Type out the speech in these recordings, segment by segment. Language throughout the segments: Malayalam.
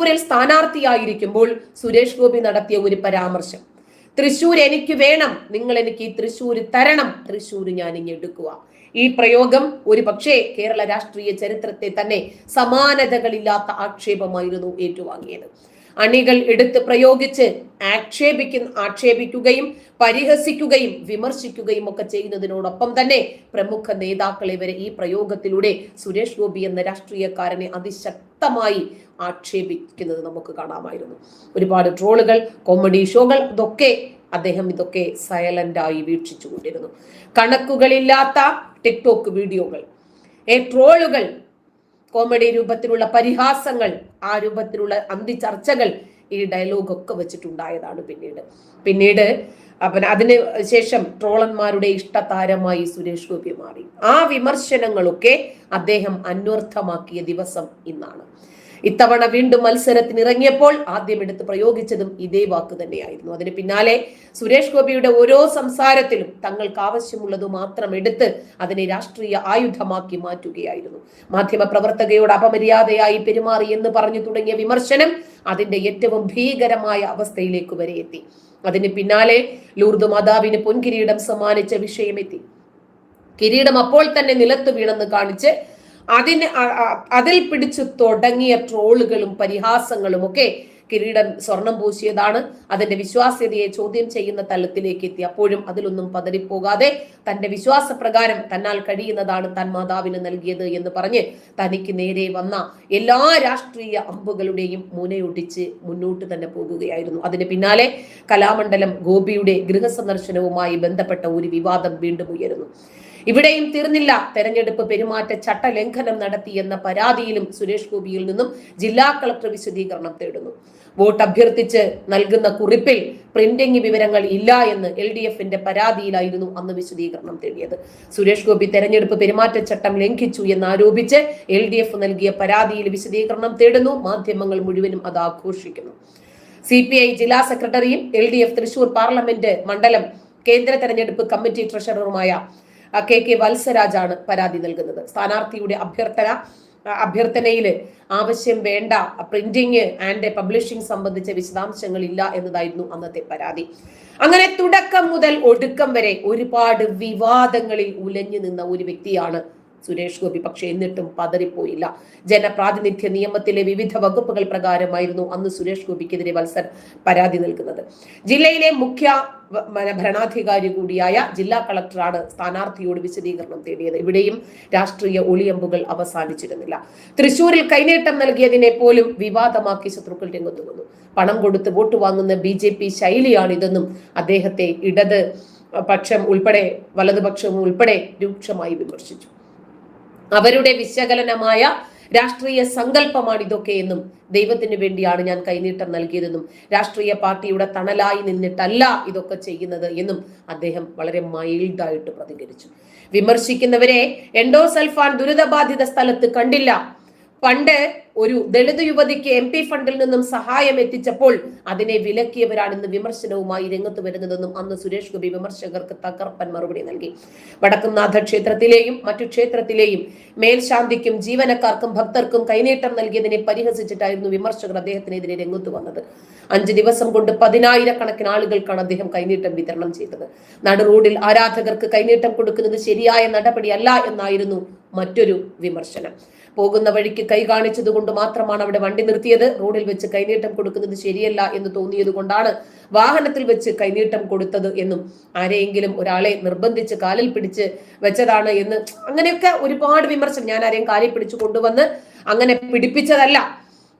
തൃശ്ശൂരിൽ സ്ഥാനാർത്ഥിയായിരിക്കുമ്പോൾ സുരേഷ് ഗോപി നടത്തിയ ഒരു പരാമർശം. തൃശൂർ എനിക്ക് വേണം നിങ്ങൾ എനിക്ക് ഈ തൃശ്ശൂർ തരണം തൃശ്ശൂർ ഞാൻ ഇനി എടുക്കുക. ഈ പ്രയോഗം ഒരു പക്ഷേ കേരള രാഷ്ട്രീയ ചരിത്രത്തെ തന്നെ സമാനതകളില്ലാത്ത ആക്ഷേപമായിരുന്നു ഏറ്റുവാങ്ങിയത്. അണികൾ എടുത്ത് പ്രയോഗിച്ച് ആക്ഷേപിക്കുന്ന ആക്ഷേപിക്കുകയും പരിഹസിക്കുകയും വിമർശിക്കുകയും ഒക്കെ ചെയ്യുന്നതിനോടൊപ്പം തന്നെ പ്രമുഖ നേതാക്കളെ വരെ ഈ പ്രയോഗത്തിലൂടെ സുരേഷ് ഗോപി എന്ന രാഷ്ട്രീയക്കാരനെ അതിശക്തമായി ആക്ഷേപിക്കുന്നത് നമുക്ക് കാണാമായിരുന്നു. ഒരുപാട് ട്രോളുകൾ കോമഡി ഷോകൾ ഇതൊക്കെ അദ്ദേഹം ഇതൊക്കെ സൈലന്റായി വീക്ഷിച്ചു കൊണ്ടിരുന്നു കണക്കുകളില്ലാത്ത ടിക്ടോക്ക് വീഡിയോകൾ ഏ ട്രോളുകൾ കോമഡി രൂപത്തിലുള്ള പരിഹാസങ്ങൾ ആ രൂപത്തിലുള്ള അന്തിചർച്ചകൾ ഈ ഡയലോഗൊക്കെ വെച്ചിട്ടുണ്ടായതാണ് പിന്നീട്. പിന്നീട് അപ്പൻ അതിന് ശേഷം ട്രോളന്മാരുടെ ഇഷ്ടതാരമായി സുരേഷ് ഗോപി മാറി. ആ വിമർശനങ്ങളൊക്കെ അദ്ദേഹം അന്വർത്ഥമാക്കിയ ദിവസം ഇന്നാണ്. ഇത്തവണ വീണ്ടും മത്സരത്തിന് ഇറങ്ങിയപ്പോൾ ആദ്യം എടുത്ത് പ്രയോഗിച്ചതും ഇതേ വാക്ക് തന്നെയായിരുന്നു. അതിന് പിന്നാലെ സുരേഷ് ഗോപിയുടെ ഓരോ സംസാരത്തിലും തങ്ങൾക്ക് ആവശ്യമുള്ളത് മാത്രം എടുത്ത് അതിനെ രാഷ്ട്രീയ ആയുധമാക്കി മാറ്റുകയായിരുന്നു. മാധ്യമ പ്രവർത്തകയോട് അപമര്യാദയായി പെരുമാറി എന്ന് പറഞ്ഞു തുടങ്ങിയ വിമർശനം അതിന്റെ ഏറ്റവും ഭീകരമായ അവസ്ഥയിലേക്ക് വരെ എത്തി. അതിന് പിന്നാലെ ലൂർദ് മാതാവിന് പൊൻകിരീടം സമ്മാനിച്ച വിഷയമെത്തി. കിരീടം അപ്പോൾ തന്നെ നിലത്ത് വീണെന്ന് കാണിച്ച് അതിന് അതിൽ പിടിച്ചു തുടങ്ങിയ ട്രോളുകളും പരിഹാസങ്ങളും ഒക്കെ കിരീടം സ്വർണം പൂശിയതാണ്. അതിന്റെ വിശ്വാസ്യതയെ ചോദ്യം ചെയ്യുന്ന തലത്തിലേക്ക് എത്തി. അപ്പോഴും അതിലൊന്നും പതറിപ്പോകാതെ തന്റെ വിശ്വാസപ്രകാരം തന്നാൽ കഴിയുന്നതാണ് തൻ മാതാവിന് നൽകിയത് എന്ന് പറഞ്ഞ് തനിക്ക് നേരെ വന്ന എല്ലാ രാഷ്ട്രീയ അമ്പുകളുടെയും മുനയൊടിച്ച് മുന്നോട്ട് തന്നെ പോകുകയായിരുന്നു. അതിന് പിന്നാലെ കലാമണ്ഡലം ഗോപിയുടെ ഗൃഹസന്ദർശനവുമായി ബന്ധപ്പെട്ട ഒരു വിവാദം വീണ്ടും ഉയരുന്നു. ഇവിടെയും തീർന്നില്ല. തെരഞ്ഞെടുപ്പ് പെരുമാറ്റ ചട്ടലംഘനം നടത്തി എന്ന പരാതിയിലും സുരേഷ് ഗോപിയിൽ നിന്നും ജില്ലാ കളക്ടർ വിശദീകരണം തേടുന്നു. വോട്ട് അഭ്യർത്ഥിച്ച് നൽകുന്ന കുറിപ്പിൽ പ്രിന്റിംഗ് വിവരങ്ങൾ ഇല്ല എന്ന് എൽ ഡി എഫിന്റെ പരാതിയിലായിരുന്നു അന്ന് വിശദീകരണം തേടിയത്. സുരേഷ് ഗോപി തെരഞ്ഞെടുപ്പ് പെരുമാറ്റച്ചട്ടം ലംഘിച്ചു എന്നാരോപിച്ച് എൽ ഡി എഫ് നൽകിയ പരാതിയിൽ വിശദീകരണം തേടുന്നു. മാധ്യമങ്ങൾ മുഴുവനും അത് ആഘോഷിക്കുന്നു. സി പി ഐ ജില്ലാ സെക്രട്ടറിയും L D F Thrissur parliament മണ്ഡലം കേന്ദ്ര തെരഞ്ഞെടുപ്പ് കമ്മിറ്റി ട്രഷററുമായ കെ കെ വത്സരാജാണ് പരാതി നൽകുന്നത്. സ്ഥാനാർത്ഥിയുടെ അഭ്യർത്ഥന അഭ്യർത്ഥനയിൽ ആവശ്യം വേണ്ട പ്രിന്റിംഗ് ആൻഡ് പബ്ലിഷിംഗ് സംബന്ധിച്ച വിശദാംശങ്ങൾ ഇല്ല എന്നതായിരുന്നു അന്നത്തെ പരാതി. അങ്ങനെ തുടക്കം മുതൽ ഒടുക്കം വരെ ഒരുപാട് വിവാദങ്ങളിൽ ഉലഞ്ഞു നിന്ന ഒരു വ്യക്തിയാണ് സുരേഷ് ഗോപി പക്ഷെ എന്നിട്ടും പതറിപ്പോയില്ല. ജനപ്രാതിനിധ്യ നിയമത്തിലെ വിവിധ വകുപ്പുകൾ പ്രകാരമായിരുന്നു അന്ന് സുരേഷ് ഗോപിക്കെതിരെ വത്സർ പരാതി നൽകുന്നത്. ജില്ലയിലെ മുഖ്യ ഭരണാധികാരി കൂടിയായ ജില്ലാ കളക്ടറാണ് സ്ഥാനാർത്ഥിയോട് വിശദീകരണം തേടിയത്. ഇവിടെയും രാഷ്ട്രീയ ഒളിയമ്പുകൾ അവസാനിച്ചിരുന്നില്ല. തൃശൂരിൽ കൈനീട്ടം നൽകിയതിനെ പോലും വിവാദമാക്കി ശത്രുക്കൾ രംഗത്തു വന്നു. പണം കൊടുത്ത് വോട്ട് വാങ്ങുന്ന ബി ജെ പി ശൈലിയാണിതെന്നും അദ്ദേഹത്തെ ഇടത് പക്ഷം ഉൾപ്പെടെ വലതുപക്ഷം ഉൾപ്പെടെ രൂക്ഷമായി വിമർശിച്ചു. അവരുടെ വിശകലനമായ രാഷ്ട്രീയ സങ്കല്പമാണ് ഇതൊക്കെ എന്നും ദൈവത്തിന് വേണ്ടിയാണ് ഞാൻ കൈനീട്ടം നൽകിയതെന്നും രാഷ്ട്രീയ പാർട്ടിയുടെ തണലായി നിന്നിട്ടല്ല ഇതൊക്കെ ചെയ്യുന്നത് എന്നും അദ്ദേഹം വളരെ മൈൽഡായിട്ട് പ്രതികരിച്ചു. വിമർശിക്കുന്നവരെ എൻഡോസൽഫാൻ ദുരിതബാധിത സ്ഥലത്ത് കണ്ടില്ല. പണ്ട് ഒരു ദളിത് യുവതിക്ക് എം പി ഫണ്ടിൽ നിന്നും സഹായം എത്തിച്ചപ്പോൾ അതിനെ വിലക്കിയവരാണ് ഇന്ന് വിമർശനവുമായി രംഗത്ത് വരുന്നതെന്നും അന്ന് സുരേഷ് ഗോപി വിമർശകർക്ക് തകർപ്പൻ മറുപടി നൽകി. വടക്കുംനാഥ ക്ഷേത്രത്തിലെയും മറ്റു ക്ഷേത്രത്തിലെയും മേൽശാന്തിക്കും ജീവനക്കാർക്കും ഭക്തർക്കും കൈനീട്ടം നൽകിയതിനെ പരിഹസിച്ചിട്ടായിരുന്നു വിമർശകർ അദ്ദേഹത്തിനെതിരെ രംഗത്ത് വന്നത്. അഞ്ച് ദിവസം കൊണ്ട് പതിനായിരക്കണക്കിന് ആളുകൾക്കാണ് അദ്ദേഹം കൈനീട്ടം വിതരണം ചെയ്തത്. നടു റോഡിൽ ആരാധകർക്ക് കൈനീട്ടം കൊടുക്കുന്നത് ശരിയായ നടപടിയല്ല എന്നായിരുന്നു മറ്റൊരു വിമർശനം. പോകുന്ന വഴിക്ക് കൈ കാണിച്ചത് കൊണ്ട് മാത്രമാണ് അവിടെ വണ്ടി നിർത്തിയത്. റോഡിൽ വെച്ച് കൈനീട്ടം കൊടുക്കുന്നത് ശരിയല്ല എന്ന് തോന്നിയത് കൊണ്ടാണ് വാഹനത്തിൽ വെച്ച് കൈനീട്ടം കൊടുത്തത് എന്നും ആരെയെങ്കിലും ഒരാളെ നിർബന്ധിച്ച് കാലിൽ പിടിച്ച് വെച്ചതാണ് എന്ന് അങ്ങനെയൊക്കെ ഒരുപാട് വിമർശനം ഞാൻ ആരെയും കാലിൽ പിടിച്ചു കൊണ്ടുവന്ന് അങ്ങനെ പിടിപ്പിച്ചതല്ല.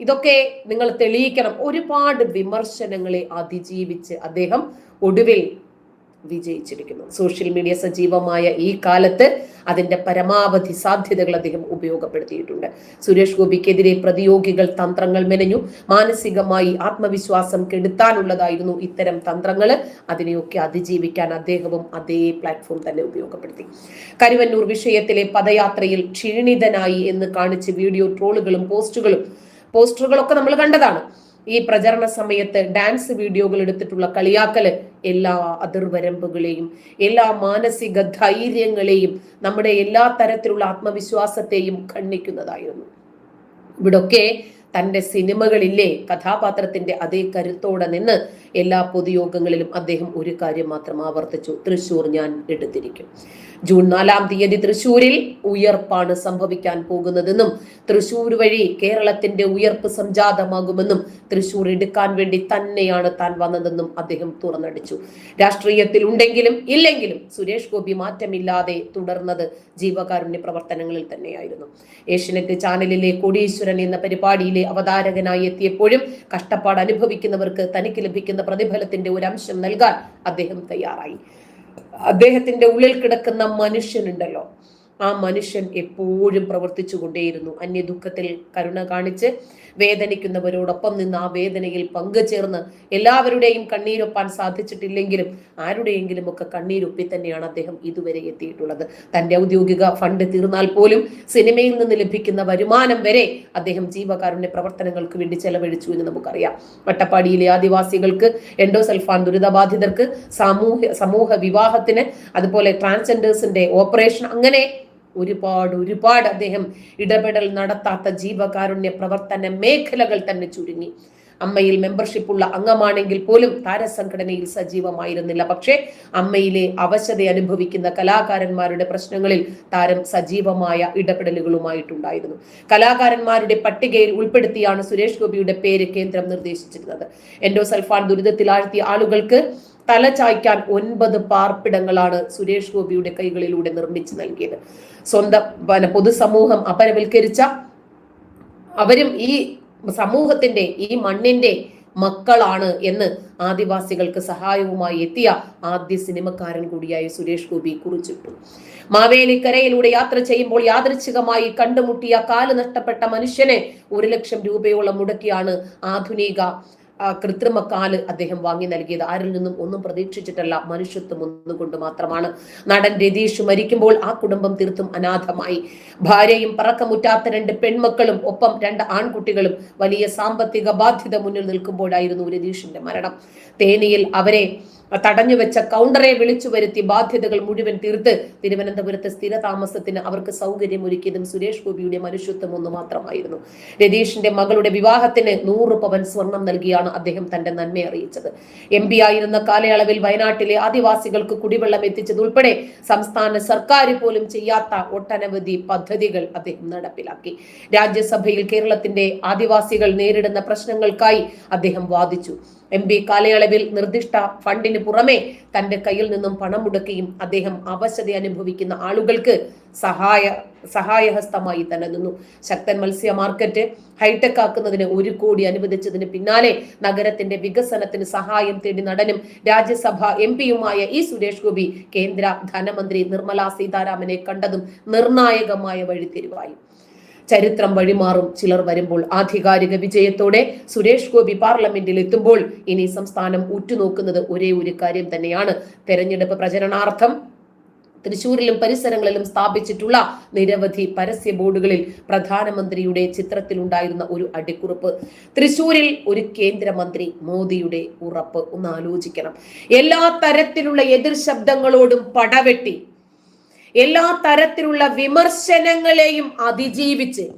ഇതൊക്കെ നിങ്ങൾ തെളിയിക്കണം. ഒരുപാട് വിമർശനങ്ങളെ അതിജീവിച്ച് അദ്ദേഹം ഒടുവിൽ വിജയിച്ചിരിക്കുന്നു. സോഷ്യൽ മീഡിയ സജീവമായ ഈ കാലത്ത് അതിന്റെ പരമാവധി സാധ്യതകൾ അദ്ദേഹം ഉപയോഗപ്പെടുത്തിയിട്ടുണ്ട്. സുരേഷ് ഗോപിക്കെതിരെ പ്രതിയോഗികൾ തന്ത്രങ്ങൾ മെനഞ്ഞു. മാനസികമായി ആത്മവിശ്വാസം കെടുത്താനുള്ളതായിരുന്നു ഇത്തരം തന്ത്രങ്ങൾ അതിനെയൊക്കെ അതിജീവിക്കാൻ അദ്ദേഹവും അതേ പ്ലാറ്റ്ഫോം തന്നെ ഉപയോഗപ്പെടുത്തി. കരുവന്നൂർ വിഷയത്തിലെ പദയാത്രയിൽ ക്ഷീണിതനായി എന്ന് കാണിച്ച് വീഡിയോ ട്രോളുകളും പോസ്റ്റുകളും പോസ്റ്ററുകളൊക്കെ നമ്മൾ കണ്ടതാണ്. ഈ പ്രചരണ സമയത്ത് ഡാൻസ് വീഡിയോകൾ എടുത്തിട്ടുള്ള കളിയാക്കൽ എല്ലാ അതിർവരമ്പുകളെയും എല്ലാ മാനസിക ധൈര്യങ്ങളെയും നമ്മുടെ എല്ലാ തരത്തിലുള്ള ആത്മവിശ്വാസത്തെയും ഖണ്ഡിക്കുന്നതായിരുന്നു. ഇവിടൊക്കെ തന്റെ സിനിമകളിലെ കഥാപാത്രത്തിന്റെ അതേ കരുത്തോടെ നിന്ന് എല്ലാ പൊതുയോഗങ്ങളിലും അദ്ദേഹം ഒരു കാര്യം മാത്രം ആവർത്തിച്ചു. തൃശൂർ ഞാൻ എടുത്തിരിക്കും. ജൂൺ നാലാം തീയതി തൃശൂരിൽ ഉയർപ്പാണ് സംഭവിക്കാൻ പോകുന്നതെന്നും തൃശൂർ വഴി കേരളത്തിന്റെ ഉയർപ്പ് സംജാതമാകുമെന്നും തൃശൂർ എടുക്കാൻ വേണ്ടി തന്നെയാണ് താൻ വന്നതെന്നും അദ്ദേഹം തുറന്നടിച്ചു. രാഷ്ട്രീയത്തിൽ ഉണ്ടെങ്കിലും ഇല്ലെങ്കിലും സുരേഷ് ഗോപി മാറ്റമില്ലാതെ തുടർന്നത് ജീവകാരുണ്യ പ്രവർത്തനങ്ങളിൽ തന്നെയായിരുന്നു. ഏഷ്യനെറ്റ് ചാനലിലെ കോടീശ്വരൻ എന്ന പരിപാടിയിലെ അവതാരകനായി എത്തിയപ്പോഴും കഷ്ടപ്പാട് അനുഭവിക്കുന്നവർക്ക് തനിക്ക് ലഭിക്കുന്ന പ്രതിഫലത്തിന്റെ ഒരു അംശം നൽകാൻ അദ്ദേഹം തയ്യാറായി. അദ്ദേഹത്തിന്റെ ഉള്ളിൽ കിടക്കുന്ന മനുഷ്യനുണ്ടല്ലോ. ആ മനുഷ്യൻ എപ്പോഴും പ്രവർത്തിച്ചു കൊണ്ടേയിരുന്നു. അന്യ ദുഃഖത്തിൽ കരുണ കാണിച്ച് വേദനിക്കുന്നവരോടൊപ്പം നിന്ന് ആ വേദനയിൽ പങ്കുചേർന്ന് എല്ലാവരുടെയും കണ്ണീരൊപ്പാൻ സാധിച്ചിട്ടില്ലെങ്കിലും ആരുടെയെങ്കിലും ഒക്കെ കണ്ണീരൊപ്പി തന്നെയാണ് അദ്ദേഹം ഇതുവരെ എത്തിയിട്ടുള്ളത്. തന്റെ ഔദ്യോഗിക ഫണ്ട് തീർന്നാൽ പോലും സിനിമയിൽ നിന്ന് ലഭിക്കുന്ന വരുമാനം വരെ അദ്ദേഹം ജീവകാരുണ്യ പ്രവർത്തനങ്ങൾക്ക് വേണ്ടി ചെലവഴിച്ചു എന്ന് നമുക്കറിയാം. വട്ടപ്പാടിയിലെ ആദിവാസികൾക്ക് എൻഡോസൽഫാൻ ദുരിതബാധിതർക്ക് സാമൂഹ്യ സമൂഹ വിവാഹത്തിന് അതുപോലെ ട്രാൻസ്ജെൻഡേഴ്സിന്റെ ഓപ്പറേഷൻ അങ്ങനെ ഒരുപാട് ഒരുപാട് അദ്ദേഹം ഇടപെടൽ നടത്താത്ത ജീവകാരുണ്യ പ്രവർത്തന മേഖലകൾ തന്നെ ചുരുങ്ങി. അമ്മയിൽ മെമ്പർഷിപ്പ് ഉള്ള അംഗമാണെങ്കിൽ പോലും താരസംഘടനയിൽ സജീവമായിരുന്നില്ല. പക്ഷേ അമ്മയിലെ അവശത അനുഭവിക്കുന്ന കലാകാരന്മാരുടെ പ്രശ്നങ്ങളിൽ താരം സജീവമായ ഇടപെടലുകളുമായിട്ടുണ്ടായിരുന്നു. കലാകാരന്മാരുടെ പട്ടികയിൽ ഉൾപ്പെടുത്തിയാണ് സുരേഷ് ഗോപിയുടെ പേര് കേന്ദ്രം നിർദ്ദേശിച്ചിരുന്നത്. എൻഡോസൾഫാൻ ദുരിതത്തിലാഴ്ത്തിയ ആളുകൾക്ക് തലചായ്ക്കാൻ ഒൻപത് പാർപ്പിടങ്ങളാണ് സുരേഷ് ഗോപിയുടെ കൈകളിലൂടെ നിർമ്മിച്ചു നൽകിയത്. സ്വന്തം പൊതുസമൂഹം അപരവൽക്കരിച്ച അവരും ഈ സമൂഹത്തിന്റെ ഈ മണ്ണിന്റെ മക്കളാണ് എന്ന് ആദിവാസികൾക്ക് സഹായവുമായി എത്തിയ ആദ്യ സിനിമക്കാരൻ കൂടിയായ സുരേഷ് ഗോപി കുറിച്ചിട്ടു. മാവേലിക്കരയിലൂടെ യാത്ര ചെയ്യുമ്പോൾ യാദൃച്ഛികമായി കണ്ടുമുട്ടിയ കാൽ നഷ്ടപ്പെട്ട മനുഷ്യനെ ഒരു ലക്ഷം രൂപയോളം മുടക്കിയാണ് ആധുനിക കൃത്രിമ കാൽ അദ്ദേഹം വാങ്ങി നൽകിയത്. ആരിൽ നിന്നും ഒന്നും പ്രതീക്ഷിച്ചിട്ടല്ല മനുഷ്യത്വം ഒന്നുകൊണ്ട് മാത്രമാണ്. നടൻ രതീഷ് മരിക്കുമ്പോൾ ആ കുടുംബം തീർത്തും അനാഥമായി. ഭാര്യയും പറക്കമുറ്റാത്ത രണ്ട് പെൺമക്കളും ഒപ്പം രണ്ട് ആൺകുട്ടികളും വലിയ സാമ്പത്തിക ബാധ്യത മുന്നിൽ നിൽക്കുമ്പോഴായിരുന്നു രതീഷിന്റെ മരണം. തേനിയിൽ അവരെ തടഞ്ഞുവെച്ച കൗണ്ടറെ വിളിച്ചു വരുത്തി ബാധ്യതകൾ മുഴുവൻ തീർത്ത് തിരുവനന്തപുരത്ത് സ്ഥിരതാമസത്തിന് അവർക്ക് സൗകര്യം ഒരുക്കിയതും സുരേഷ് ഗോപിയുടെ മനുഷ്യത്വം ഒന്ന് മാത്രമായിരുന്നു. രതീഷിന്റെ മകളുടെ വിവാഹത്തിന് നൂറ് പവൻ സ്വർണം നൽകിയാണ് അദ്ദേഹം തന്റെ നന്മ അറിയിച്ചത്. എം ആയിരുന്ന കാലയളവിൽ വയനാട്ടിലെ ആദിവാസികൾക്ക് കുടിവെള്ളം എത്തിച്ചതുൾപ്പെടെ സംസ്ഥാന സർക്കാർ പോലും ചെയ്യാത്ത ഒട്ടനവധി പദ്ധതികൾ അദ്ദേഹം നടപ്പിലാക്കി. രാജ്യസഭയിൽ കേരളത്തിന്റെ ആദിവാസികൾ നേരിടുന്ന പ്രശ്നങ്ങൾക്കായി അദ്ദേഹം വാദിച്ചു. എം പി കാലയളവിൽ നിർദ്ദിഷ്ട ഫണ്ടിന് പുറമെ തന്റെ കയ്യിൽ നിന്നും പണം മുടക്കുകയും അദ്ദേഹം അവശത അനുഭവിക്കുന്ന ആളുകൾക്ക് സഹായ സഹായഹസ്തമായി തന്നെ നിന്നു. ശക്തൻ മത്സ്യ മാർക്കറ്റ് ഹൈടെക് ആക്കുന്നതിന് ഒരു കോടി അനുവദിച്ചതിന് പിന്നാലെ നഗരത്തിന്റെ വികസനത്തിന് സഹായം തേടി നടനും രാജ്യസഭ എം പിയുമായ ഇ സുരേഷ് ഗോപി കേന്ദ്ര ധനമന്ത്രി നിർമ്മലാ സീതാരാമനെ കണ്ടതും നിർണായകമായ വഴിത്തിരിവായി. ചരിത്രം വഴിമാറും. ചിലർ വരുമ്പോൾ ആധികാരിക വിജയത്തോടെ സുരേഷ് ഗോപി പാർലമെന്റിൽ എത്തുമ്പോൾ ഇനി സംസ്ഥാനം ഉറ്റുനോക്കുന്നത് ഒരേ ഒരു കാര്യം തന്നെയാണ്. തെരഞ്ഞെടുപ്പ് പ്രചരണാർത്ഥം തൃശൂരിലും പരിസരങ്ങളിലും സ്ഥാപിച്ചിട്ടുള്ള നിരവധി പരസ്യ ബോർഡുകളിൽ പ്രധാനമന്ത്രിയുടെ ചിത്രത്തിലുണ്ടായിരുന്ന ഒരു അടിക്കുറിപ്പ്. തൃശൂരിൽ ഒരു കേന്ദ്രമന്ത്രി മോദിയുടെ ഉറപ്പ്. ഒന്ന് ആലോചിക്കണം. എല്ലാ തരത്തിലുള്ള എതിർ ശബ്ദങ്ങളോടും പടവെട്ടി എല്ലാ തരത്തിലുള്ള വിമർശനങ്ങളെയും അതിജീവിച്ച്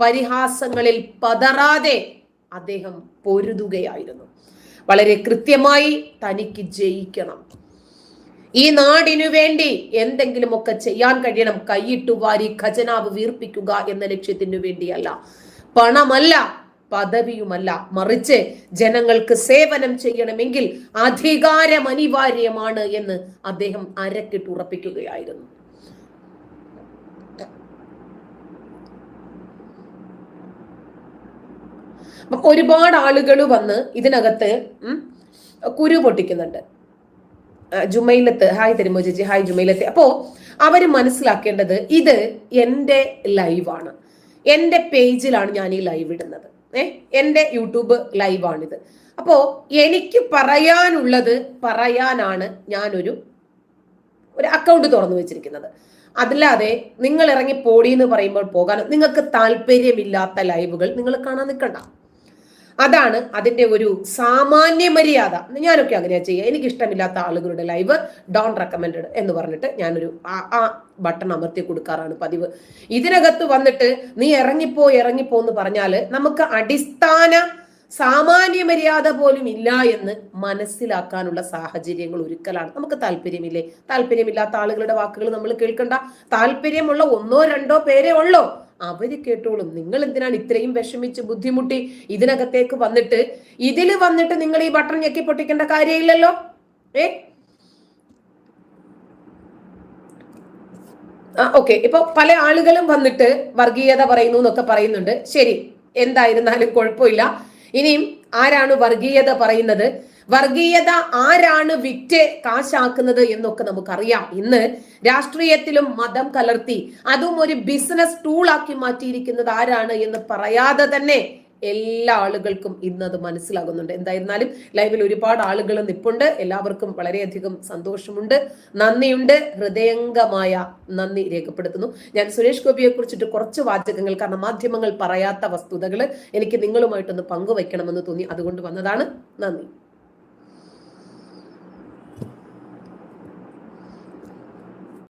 പരിഹാസങ്ങളിൽ പതറാതെ അദ്ദേഹം പൊരുതുകയായിരുന്നു. വളരെ കൃത്യമായി തനിക്ക് ജയിക്കണം. ഈ നാടിനു വേണ്ടി എന്തെങ്കിലുമൊക്കെ ചെയ്യാൻ കഴിയണം. കൈയിട്ടു വാരി ഖജനാവ് വീർപ്പിക്കുക എന്ന ലക്ഷ്യത്തിനു വേണ്ടിയല്ല. പണമല്ല പദവിയുമല്ല. മറിച്ച് ജനങ്ങൾക്ക് സേവനം ചെയ്യണമെങ്കിൽ അധികാരം അനിവാര്യമാണ് എന്ന് അദ്ദേഹം അരക്കിട്ടുറപ്പിക്കുകയായിരുന്നു ഒരുപാട് ആളുകൾ വന്ന് ഇതിനകത്ത് കുരു പൊട്ടിക്കുന്നുണ്ട്. ജുമൈലത്ത് ഹായ് തരുമോ ചേച്ചി ഹായ് ജുമൈലത്ത്. അപ്പോ അവർ മനസ്സിലാക്കേണ്ടത് ഇത് എന്റെ ലൈവാണ്. എന്റെ പേജിലാണ് ഞാൻ ഈ ലൈവ് ഇടുന്നത്. ഏഹ് എന്റെ യൂട്യൂബ് ലൈവാണിത്. അപ്പോ എനിക്ക് പറയാനുള്ളത് പറയാനാണ് ഞാനൊരു ഒരു അക്കൗണ്ട് തുറന്നു വെച്ചിരിക്കുന്നത്. അതില്ലാതെ നിങ്ങൾ ഇറങ്ങി പോടി എന്ന് പറയുമ്പോൾ പോകാൻ നിങ്ങൾക്ക് താല്പര്യമില്ലാത്ത ലൈവുകൾ നിങ്ങൾ കാണാൻ നിൽക്കണ്ട. അതാണ് അതിന്റെ ഒരു സാമാന്യ മര്യാദ. ഞാനൊക്കെ അങ്ങനെയാ ചെയ്യുക. എനിക്ക് ഇഷ്ടമില്ലാത്ത ആളുകളുടെ ലൈവ് ഡോൺ റെക്കമെൻഡ് എന്ന് പറഞ്ഞിട്ട് ഞാനൊരു ആ- ബട്ടൺ അമർത്തി കൊടുക്കാറാണ് പതിവ്. ഇതിനകത്ത് വന്നിട്ട് നീ ഇറങ്ങിപ്പോ ഇറങ്ങിപ്പോ എന്ന് പറഞ്ഞാൽ നമുക്ക് അടിസ്ഥാന സാമാന്യ മര്യാദ പോലും ഇല്ല എന്ന് മനസ്സിലാക്കാനുള്ള സാഹചര്യങ്ങൾ ഒരുക്കലാണ്. നമുക്ക് താല്പര്യമില്ലേ? താല്പര്യമില്ലാത്ത ആളുകളുടെ വാക്കുകൾ നമ്മൾ കേൾക്കണ്ട. താല്പര്യമുള്ള ഒന്നോ രണ്ടോ പേരേ ഉള്ളോ. അവർ കേട്ടോളും. നിങ്ങൾ എന്തിനാണ് ഇത്രയും വിഷമിച്ച് ബുദ്ധിമുട്ടി ഇതിനകത്തേക്ക് വന്നിട്ട്? ഇതിൽ വന്നിട്ട് നിങ്ങൾ ഈ ബട്ടൺ ഞെക്കി പൊട്ടിക്കേണ്ട കാര്യമില്ലല്ലോ? ഏ? ആ ഓക്കെ. ഇപ്പൊ പല ആളുകളും വന്നിട്ട് വർഗീയത പറയുന്നു എന്നൊക്കെ പറയുന്നുണ്ട്. ശരി. എന്തായിരുന്നാലും കുഴപ്പമില്ല. ഇനിയും ആരാണ് വർഗീയത പറയുന്നത്? വർഗീയത ആരാണ് വിറ്റ് കാശാക്കുന്നത് എന്നൊക്കെ നമുക്കറിയാം. ഇന്ന് രാഷ്ട്രീയത്തിലും മതം കലർത്തി അതും ഒരു ബിസിനസ് ടൂളാക്കി മാറ്റിയിരിക്കുന്നത് ആരാണ് എന്ന് പറയാതെ തന്നെ എല്ലാ ആളുകൾക്കും ഇന്ന് അത് മനസ്സിലാകുന്നുണ്ട്. എന്തായിരുന്നാലും ലൈവിൽ ഒരുപാട് ആളുകൾ നിപ്പുണ്ട്. എല്ലാവർക്കും വളരെയധികം സന്തോഷമുണ്ട്. നന്ദിയുണ്ട്. ഹൃദയംഗമായ നന്ദി രേഖപ്പെടുത്തുന്നു. ഞാൻ സുരേഷ് ഗോപിയെ കുറിച്ചിട്ട് കുറച്ച് വാചകങ്ങൾ കാരണം മാധ്യമങ്ങൾ പറയാത്ത വസ്തുതകൾ എനിക്ക് നിങ്ങളുമായിട്ടൊന്ന് പങ്കുവയ്ക്കണമെന്ന് തോന്നി. അതുകൊണ്ട് വന്നതാണ് നന്ദി.